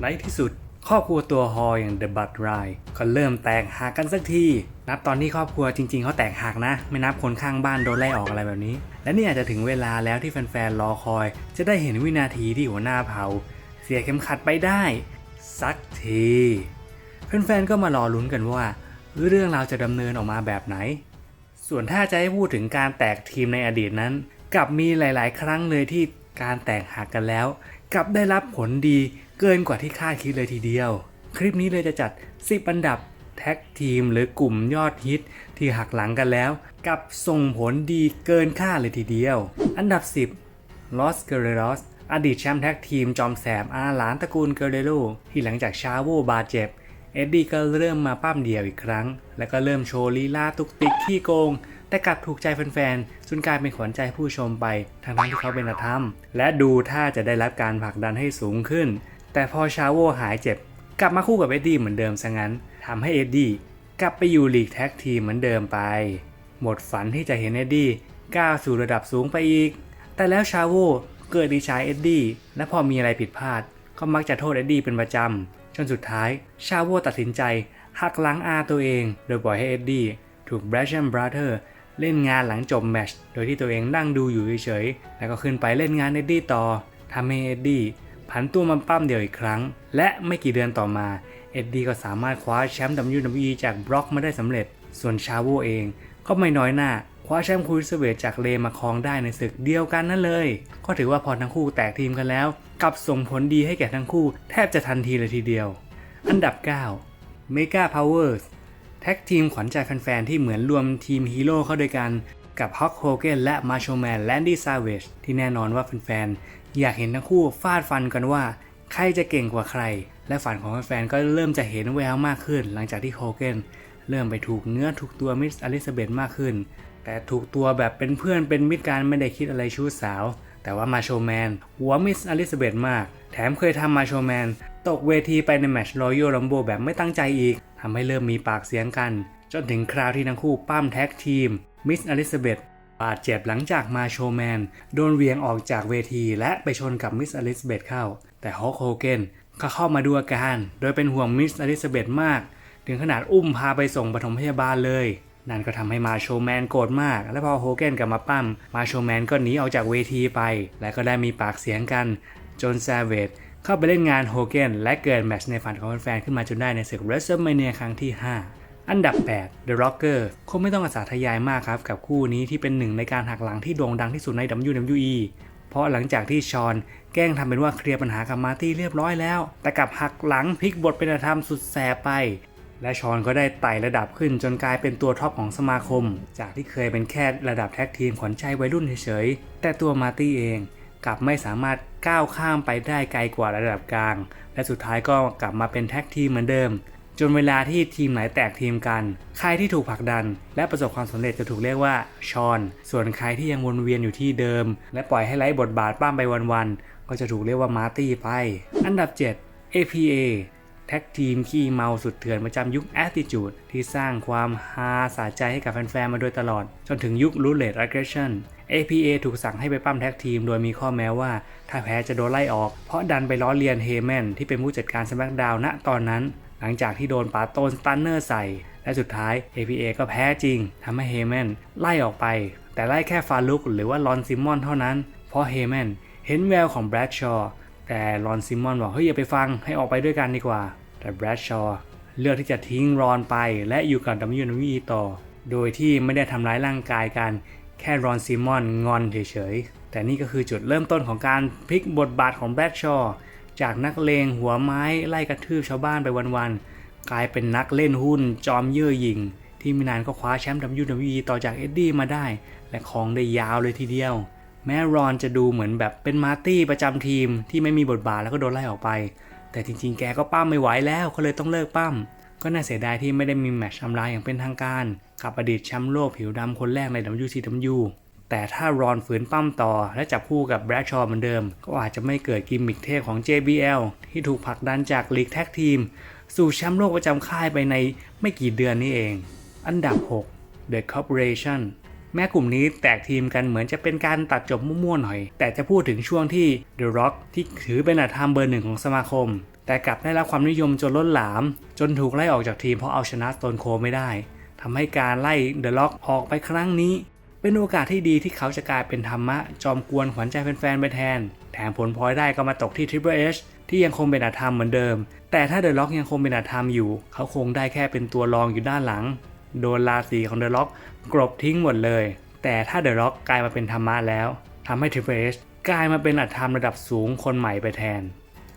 ในที่สุดครอบครัวตัวฮออย่างเดอะบัตไรก็เริ่มแตกหักกันสักที นับตอนที่ครอบครัวจริงๆเขาแตกหักนะ ไม่นับคนข้างบ้านโดนไล่ออกอะไรแบบนี้ และนี่อาจจะถึงเวลาแล้วที่แฟนๆรอคอย จะได้เห็นวินาทีที่หัวหน้าเผา เสียเข็มขัดไปได้ สักทีแฟนๆก็มารอลุ้นกันว่า เรื่องราวจะดำเนินออกมาแบบไหน ส่วนถ้าจะให้พูดถึงการแตกทีมในอดีตนั้นกลับมีหลาย ๆ ครั้งเลยที่การแตกหักกันแล้วกลับได้รับผลดี เกินกว่าที่คาดคิดเลยทีเดียว คลิปนี้เลยจะจัด 10 อันดับแท็กทีมหรือกลุ่มยอดฮิตที่หักหลังกันแล้ว กับส่งผลดีเกินคาดเลยทีเดียว อันดับ 10 Los Guerreros อดีตแชมป์แท็กทีมจอมแสบอาหลานตระกูลเกเรโรที่หลังจากชาโวบาดเจ็บ เอ็ดดี้ก็เริ่มมาปั้มเดี่ยวอีกครั้ง แล้วก็เริ่มโชว์ลีลาตุกติกขี้โกง แต่กลับถูกใจแฟนๆจนกลายเป็นขวัญใจผู้ชมไปทั้งๆที่เขาเป็นอาธรรม และดูท่าจะได้รับการผลักดันให้สูงขึ้น แต่พอชาโวหายเจ็บ กลับมาคู่กับเอ็ดดี้เหมือนเดิมซะงั้นทำให้เอ็ดดี้กลับไปอยู่ลีกแท็กทีมเหมือนเดิมไป หมดฝันที่จะเห็นเอ็ดดี้ก้าวสู่ระดับสูงไปอีก แต่แล้วชาโวเกิดดีชายเอ็ดดี้และพอมีอะไรผิดพลาด ก็มักจะโทษเอ็ดดี้เป็นประจำจนสุดท้ายชาโวตัดสินใจหักล้างอาตัวเอง โดยปล่อยให้เอ็ดดี้ถูกแบรชัมบราเธอร์เล่นงานหลังจบแมตช์โดยที่ตัวเองนั่งดูอยู่เฉยๆแล้วก็ขึ้นไปเล่นงานเอ็ดดี้ต่อทำให้เอ็ดดี้ ผันตัวมาปั้มเดี่ยวอีกครั้ง และไม่กี่เดือนต่อมาเอ็ดดี้ก็สามารถคว้าแชมป์ WWE จากบล็อกมาได้สำเร็จ ส่วนชาโวเองก็ไม่น้อยหน้าคว้าแชมป์ครูซเวทจากเลมาครองได้ในศึกเดียวกันนั่นเลย ก็ถือว่าพอทั้งคู่แตกทีมกันแล้วกลับส่งผลดีให้แก่ทั้งคู่แทบจะทันทีเลยทีเดียว อันดับ 9 Mega Powers แท็กทีมขวัญใจแฟนๆที่เหมือนรวมทีมฮีโร่เข้าด้วยกันกับฮอกโฮเกนและมาโชแมนแลนดี้ซาเวจที่แน่นอนว่าแฟนๆ อยากเห็นทั้งคู่ฟาดฟันกันว่า ใครจะเก่งกว่าใคร และฝันของแฟนๆก็เริ่มจะเห็นแววมากขึ้น หลังจากที่โฮเกนเริ่มไปถูกเนื้อถูกตัวมิสอลิซาเบธมากขึ้น แต่ถูกตัวแบบเป็นเพื่อนเป็นมิตรกันไม่ได้คิดอะไรชู้สาว แต่ว่ามาโชแมนหัวมิสอลิซาเบธมาก แถมเคยทำมาโชแมนตกเวทีไปในแมชรอยัลลัมโบแบบไม่ตั้งใจอีกทำให้เริ่มมีปากเสียงกัน จนถึงคราวที่ทั้งคู่ปั้มแท็กทีมมิสอลิซาเบธ บาดเจ็บหลังจากมาโชแมน โดนเวียงออกจากเวทีและไปชนกับมิสอลิซเบธเข้า แต่ฮอกโฮเกนก็เข้ามาดูอาการ โดยเป็นห่วงมิสอลิซเบธมาก ถึงขนาดอุ้มพาไปส่งปฐมพยาบาลเลย นั่นก็ทำให้มาโชแมนโกรธมาก และพอโฮเกนกลับมาปั้ม มาโชแมนก็หนีออกจากเวทีไป และก็ได้มีปากเสียงกัน จนซาเวตเข้าไปเล่นงานโฮเกนและเกิดแมตช์ในฝันของแฟนๆขึ้นมาจนได้ในศึก WrestleMania ครั้งที่ 5 อันดับ 8 The Rocker คงไม่ต้องอาสาทยายมากครับ กับคู่นี้ที่เป็นหนึ่งในการหักหลังที่โด่งดังที่สุดใน WWE เพราะหลังจากที่ชอนแกล้งทำเป็นว่าเคลียร์ปัญหากับมาร์ตี้เรียบร้อยแล้ว แต่กลับหักหลังพลิกบทเป็นธรรมสุดแสบไป และชอนก็ได้ไต่ระดับขึ้นจนกลายเป็นตัวท็อปของสมาคม จากที่เคยเป็นแค่ระดับแท็กทีมขวัญใจวัยรุ่นเฉยๆ แต่ตัวมาร์ตี้เองกลับไม่สามารถก้าวข้ามไปได้ไกลกว่าระดับกลาง และสุดท้ายก็กลับมาเป็นแท็กทีมเหมือนเดิม จนเวลาที่ทีมไหนแตกทีมกัน ใครที่ถูกผลักดัน และประสบความสำเร็จจะถูกเรียกว่าชอน ส่วนใครที่ยังวนเวียนอยู่ที่เดิม และปล่อยให้ไร้บทบาทป้ามไปวันๆ ก็จะถูกเรียกว่ามาร์ตี้ไป อันดับ 7 APA แท็กทีมขี้เมาสุดเถื่อนประจำยุค Attitude ที่สร้างความฮาสะใจให้กับแฟนๆ มาโดยตลอด จนถึงยุค r u l e t e Aggression APA ถูกสั่งให้ไปปั้มแท็กทีม โดยมีข้อแม้ว่า ถ้าแพ้จะโดนไล่ออก เพราะดันไปล้อเลียนเฮแมนที่เป็นผู้จัดการสมักดาวณตอนนั้น หลังจากที่โดนปาโตนสตันเนอร์ใส่ และสุดท้าย APA ก็แพ้จริงทำให้เฮแมนไล่ออกไป แต่ไล่แค่ฟาลุกหรือว่าลอนซิมอนเท่านั้น เพราะเฮแมนเห็นแววของแบรดชอว์แต่ลอนซิมอนบอกเฮ้ยอย่าไปฟังให้ออกไปด้วยกันดีกว่า แต่แบรดชอว์เลือกที่จะทิ้งรอนไป และอยู่กับ WWE ต่อ โดยที่ไม่ได้ทำร้ายร่างกายกัน แค่รอนซิมมอนงอนเฉยๆ แต่นี่ก็คือจุดเริ่มต้นของการพลิกบทบาทของแบรดชอว์ จากนักเลงหัวไม้ไล่กระทืบชาวบ้านไปวันๆ กลายเป็นนักเล่นหุ้นจอมเย่อหยิ่ง ที่ไม่นานก็คว้าแชมป์ WWE ต่อจากเอ็ดดี้มาได้ และครองได้ยาวเลยทีเดียว แม้รอนจะดูเหมือนแบบเป็นมาร์ตี้ประจำทีมที่ไม่มีบทบาทแล้วก็โดนไล่ออกไป แต่จริงๆ แกก็ปั้มไม่ไหวแล้วก็เลยต้องเลิกปั้ม ก็น่าเสียดายที่ไม่ได้มีแมตช์อำลาอย่างเป็นทางการกับอดีตแชมป์โลกผิวดำคนแรกใน WCW แต่ถ้ารอนฝืนปั้มต่อ และจับคู่กับแบรดชอว์เหมือนเดิม ก็อาจจะไม่เกิดกิมมิคเทพของ JBL ที่ถูกผลักดันจากลีกแท็กทีม สู่แชมป์โลกประจำค่ายไปในไม่กี่เดือนนี้เอง อันดับ 6 The Corporation แม้กลุ่มนี้แตกทีมกันเหมือนจะเป็นการตัดจบมั่วๆหน่อย แต่จะพูดถึงช่วงที่ The Rock ที่ถือเป็นอันดับเบอร์หนึ่งของสมาคม แต่กลับได้รับความนิยมจนล้นหลาม จนถูกไล่ออกจากทีมเพราะเอาชนะสโตนโคไม่ได้ทำให้การไล่เดอะล็อกออกไปครั้งนี้ เป็นโอกาสที่ดีที่เขาจะกลายเป็นธรรมะ จอมกวนขวัญใจแฟนๆไปแทน แถมผลพลอยได้ก็มาตกที่ Triple H ที่ยังคงเป็นอาธรรมเหมือนเดิม แต่ถ้าเดอะล็อกยังคงเป็นอาธรรมอยู่ เขาคงได้แค่เป็นตัวรองอยู่ด้านหลัง โดนราศีของเดอะล็อกกรบทิ้งหมดเลย แต่ถ้าเดอะล็อกกลายมาเป็นธรรมะแล้วทำให้ Triple H กลายมาเป็นอาธรรมระดับสูงคนใหม่ไปแทน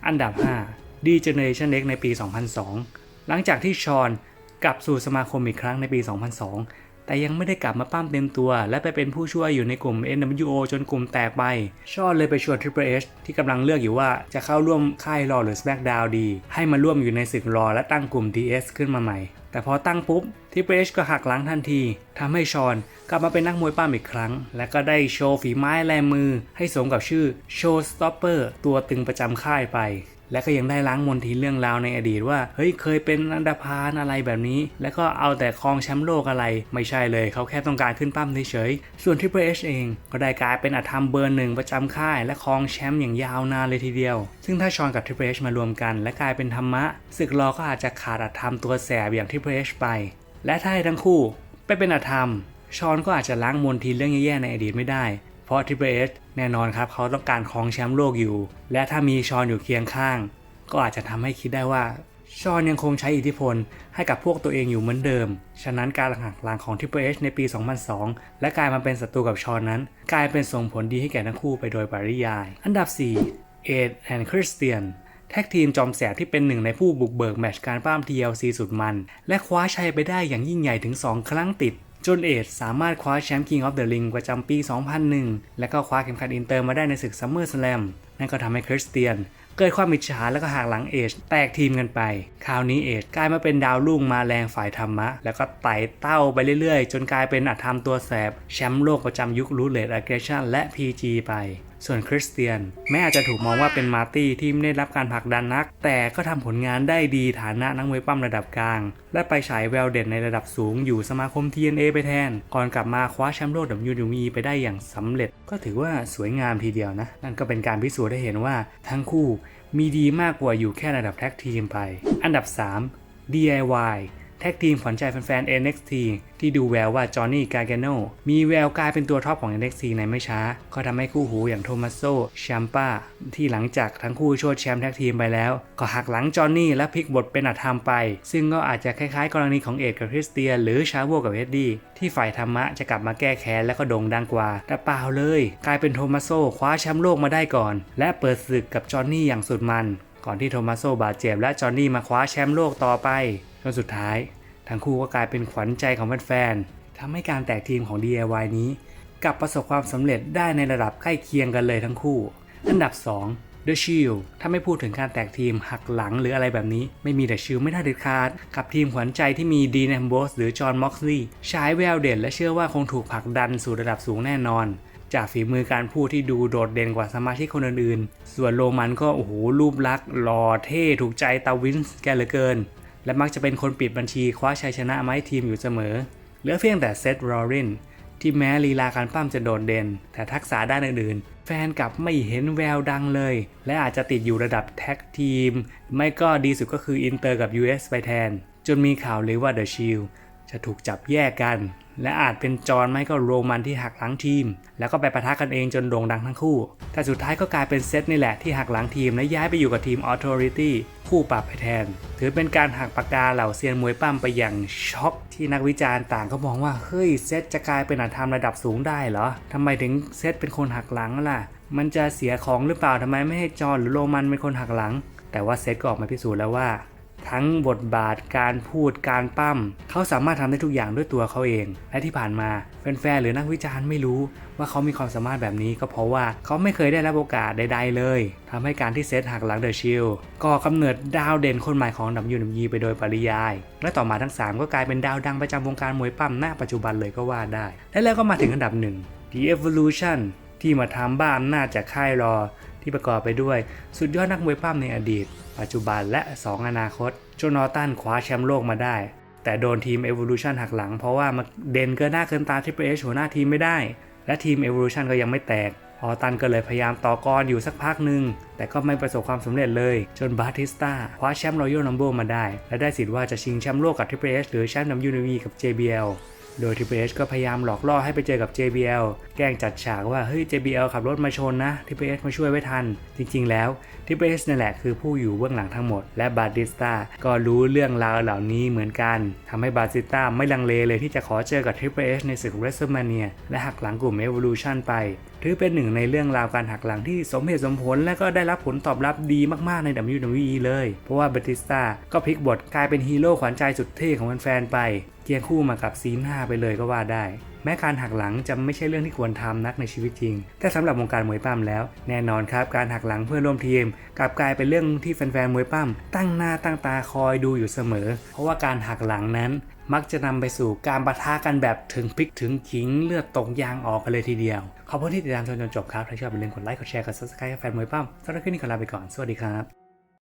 อันดับ5 D Generation X ในปี 2002 หลังจากที่ชอนกลับสู่สมาคมอีกครั้งในปี 2002 แต่ยังไม่ได้กลับมาปั้มเต็มตัว และไปเป็นผู้ช่วยอยู่ในกลุ่ม NWO จนกลุ่มแตกไป ชอนเลยไปชวน Triple H ที่กำลังเลือกอยู่ว่าจะเข้าร่วมค่ายรอหรือ SmackDown ดี ให้มาร่วมอยู่ในศึกรอและตั้งกลุ่ม DS ขึ้นมาใหม่ แต่พอตั้งปุ๊บ Triple H ก็หักหลังทันทีทำให้ชอนกลับมาเป็นนักมวยปั้มอีกครั้ง และก็ได้โชว์ฝีไม้แลมือให้สมกับชื่อ Showstopper ตัวตึงประจำค่ายไป และก็ยังได้ล้างมนทินเรื่องราวในอดีตว่าเฮ้ยเคยเป็นอันดาพานอะไรแบบนี้ แล้วก็เอาแต่ครองแชมป์โลกอะไร ไม่ใช่เลยเขาแค่ต้องการขึ้นปั้มเฉยๆส่วน Triple H เอง ก็ได้กลายเป็นอัธรรมเบอร์หนึ่งประจำค่ายและครองแชมป์อย่างยาวนานเลยทีเดียว ซึ่งถ้าชอนกับ Triple H มารวมกัน และกลายเป็นธรรมะศึกรอก็อาจจะขาดอัธรรมตัวแสบอย่าง Triple H ไป และถ้าให้ทั้งคู่ไปเป็นอัธรรมชอนก็อาจจะล้างมนทินเรื่องแย่ๆในอดีตไม่ได้ เพราะ Triple H แน่นอนครับเขาต้องการครองแชมป์โลกอยู่ และถ้ามีชอนอยู่เคียงข้าง ก็อาจจะทำให้คิดได้ว่าชอนยังคงใช้อิทธิพลให้กับพวกตัวเองอยู่เหมือนเดิม ฉะนั้นการหักหลังของ Triple H ในปี 2002 และกลายมาเป็นศัตรูกับชอนนั้น กลายเป็นส่งผลดีให้แก่ทั้งคู่ไปโดยปริยาย อันดับ 4 เอ็ดแอนด์คริสเตียนแท็กทีมจอมแสบที่เป็นหนึ่งในผู้บุกเบิกแมตช์การป้าม TLC สุดมัน และคว้าชัยไปได้อย่างยิ่งใหญ่ถึง 2 ครั้งติด จนเอดสามารถคว้าแชมป์ King of the Ring ประจำปี 2001 และก็คว้าเข็มขัดอินเตอร์มาได้ในศึกซัมเมอร์สแลมนั่นก็ทำให้คริสเตียน เกิดความอิจฉาแล้วก็หากหลังเอชแตกทีมกันไป คราวนี้เอชกลายมาเป็นดาวรุ่งมาแรงฝ่ายธรรมะ แล้วก็ไต่เต้าไปเรื่อยๆ จนกลายเป็นอัธรรมตัวแสบ แชมป์โลกประจำยุครูเลตอะเกชันและ PG ไป ส่วนคริสเตียน แม้อาจจะถูกมองว่าเป็นมาร์ตี้ที่ไม่ได้รับการผลักดันนัก แต่ก็ทำผลงานได้ดีฐานะนักมวยปั้มระดับกลาง และไปฉายแววเด่นในระดับสูงอยู่สมาคม TNA ไปแทน ก่อนกลับมาคว้าแชมป์โลก WWE ไปได้อย่างสำเร็จ ก็ถือว่าสวยงามทีเดียวนะ นั่นก็เป็นการพิสูจน์ให้เห็นว่าทั้งคู่มีดีมากกว่าอยู่แค่ระดับแท็กทีมไป อันดับ 3 DIY แท็กทีมขวัญใจแฟนๆ NXT ที่ดูแววว่าจอห์นนี่กาเกโนมีแววกลายเป็นตัวท็อปของ NXT ในไม่ช้า ก็ทำให้คู่หูอย่างโทมัสโซแชมปาที่หลังจากทั้งคู่โชดแชมป์แท็กทีมไปแล้ว ก็หักหลังจอห์นนี่และพลิกบทเป็นอัธรรมไป ซึ่งก็อาจจะคล้ายๆ กรณีของเอ็ดกับคริสเตียนหรือชาโวกับเอ็ดดี้ที่ฝ่ายธรรมะจะกลับมาแก้แค้นและก็โด่งดังกว่า แต่เปล่าเลย กลายเป็นโทมัสโซคว้าแชมป์โลกมาได้ก่อน และเปิดศึกกับจอห์นนี่อย่างสุดมันก่อนที่โทมัสโซบาดเจ็บและจอห์นนี่มาคว้าแชมป์โลกต่อไป จนสุดท้าย ทั้งคู่ก็กลายเป็นขวัญใจของแฟนๆทำให้การแตกทีมของ DIY นี้ กลับประสบความสำเร็จได้ในระดับใกล้เคียงกันเลยทั้งคู่ อันดับ 2 The Shield ถ้าไม่พูดถึงการแตกทีมหักหลังหรืออะไรแบบนี้ ไม่มี The Shield ไม่น่าเด็ดขาด กับทีมขวัญใจที่มีดีน a มโบสหรือจอห์นม็อกซี่ฉายแววเด่นและเชื่อว่าคงถูกผลักดันสู่ระดับสูงแน่นอน จากฝีมือการพูดที่ดูโดดเด่นกว่าสมาชิกคนอื่นๆ ส่วนโรมันก็โอ้โหรูปลักษณ์หล่อเท่ถูกใจตาวินส์แกเหลือเกิน และมักจะเป็นคนปิดบัญชีคว้าชัยชนะมาให้ทีมอยู่เสมอ เหลือเพียงแต่เซธรอรินที่แม้ลีลาการปั้มจะโดดเด่น แต่ทักษะด้านอื่นๆ แฟนกลับไม่เห็นแววดังเลย และอาจจะติดอยู่ระดับแท็กทีม ไม่ก็ดีสุดก็คืออินเตอร์กับ US ไปแทน จนมีข่าวเลยว่า The Shield จะถูกจับแยกกัน และอาจเป็นจอห์นไม่ก็โรมันที่หักหลังทีม แล้วก็ไปปะทะกันเองจนโด่งดังทั้งคู่ แต่สุดท้ายก็กลายเป็นเซตนี่แหละที่หักหลังทีมและย้ายไปอยู่กับทีม Authority คู่ปรับไปแทน ถือเป็นการหักปากกาเหล่าเซียนมวยปั้มไปอย่างช็อกที่นักวิจารณ์ต่างก็มองว่า เฮ้ยเซตจะกลายเป็นอาธรรมระดับสูงได้เหรอทำไมถึงเซตเป็นคนหักหลังล่ะ มันจะเสียของหรือเปล่าทำไมไม่ให้จอห์นหรือโรมันเป็นคนหักหลัง แต่ว่าเซตก็ออกมาพิสูจน์แล้วว่า ทั้งบทบาทการพูดการปั้ม เขาสามารถทำได้ทุกอย่างด้วยตัวเขาเอง และที่ผ่านมาแฟนๆหรือนักวิจารณ์ไม่รู้ว่าเขามีความสามารถแบบนี้ก็เพราะว่าเขาไม่เคยได้รับโอกาสใดๆเลยทำให้การที่เซตหักหลังเดอะชิลก่อกำเนิดดาวเด่นคนใหม่ของ WWE ไปโดยปริยาย และต่อมาทั้ง 3 ก็กลายเป็นดาวดังประจำวงการมวยปั้มหน้าปัจจุบันเลยก็ว่าได้ และแล้วก็มาถึงอันดับหนึ่ง The Evolution ที่มาทำบ้าอำนาจจากค่ายรอ ที่ประกอบไปด้วย สุดยอดนักมวยปั้มในอดีต ปัจจุบันและ 2 อนาคต โจนอตันคว้าแชมป์โลกมาได้ แต่โดนทีม Evolution หักหลัง เพราะว่ามาเด่นเกินหน้าเกินตา Triple H หัวหน้าทีมไม่ได้ และทีม Evolution ก็ยังไม่แตกออตันก็เลยพยายามต่อกรอยู่สักพักหนึ่ง แต่ก็ไม่ประสบความสำเร็จเลย จนบาติสตาคว้าแชมป์รอยัลนัมเบมาได้ และได้สิทธิ์ว่าจะชิงแชมป์โลกกับ Triple H หรือแชมป์ WWE กับ JBL โดย Triple H ก็พยายามหลอกล่อให้ไปเจอกับ JBL แกล้งจัดฉากว่าเฮ้ย JBL ขับรถมาชนนะ Triple H มาช่วยไว้ทัน จริงๆแล้ว Triple H นั่นแหละคือผู้อยู่เบื้องหลังทั้งหมด และบาติสตาก็รู้เรื่องราวเหล่านี้เหมือนกันทำให้บาติสตาไม่ลังเลเลยที่จะขอเจอกับ Triple H ในศึก WrestleMania และหักหลังกลุ่ม Evolution ไป ถือเป็นหนึ่งในเรื่องราวการหักหลังที่สมเหตุสมผลและก็ได้รับผลตอบรับดีมากๆใน WWE เลย เพราะว่าบาติสตาก็พลิกบทกลายเป็นฮีโร่ขวัญใจสุดเท่ของแฟนๆไป คียงคู่มากับซีน่าไปเลยก็ว่าได้ แม้การหักหลังจะไม่ใช่เรื่องที่ควรทำนักในชีวิตจริง แต่สำหรับวงการมวยปั้มแล้ว แน่นอนครับการหักหลังเพื่อนร่วมทีมกลับกลายเป็นเรื่องที่แฟนๆมวยปั้มตั้งหน้าตั้งตาคอยดูอยู่เสมอ เพราะว่าการหักหลังนั้นมักจะนำไปสู่การปะทะกันแบบถึงพริกถึงขิงเลือดตกยางออกกันเลยทีเดียว ขอบคุณที่ติดตามจนจบครับ ถ้าชอบอย่าลืมกดไลค์กดแชร์กด subscribe ให้แฟนมวยปั้มสำหรับคลิปนี้ขอลาไปก่อน สวัสดีครับ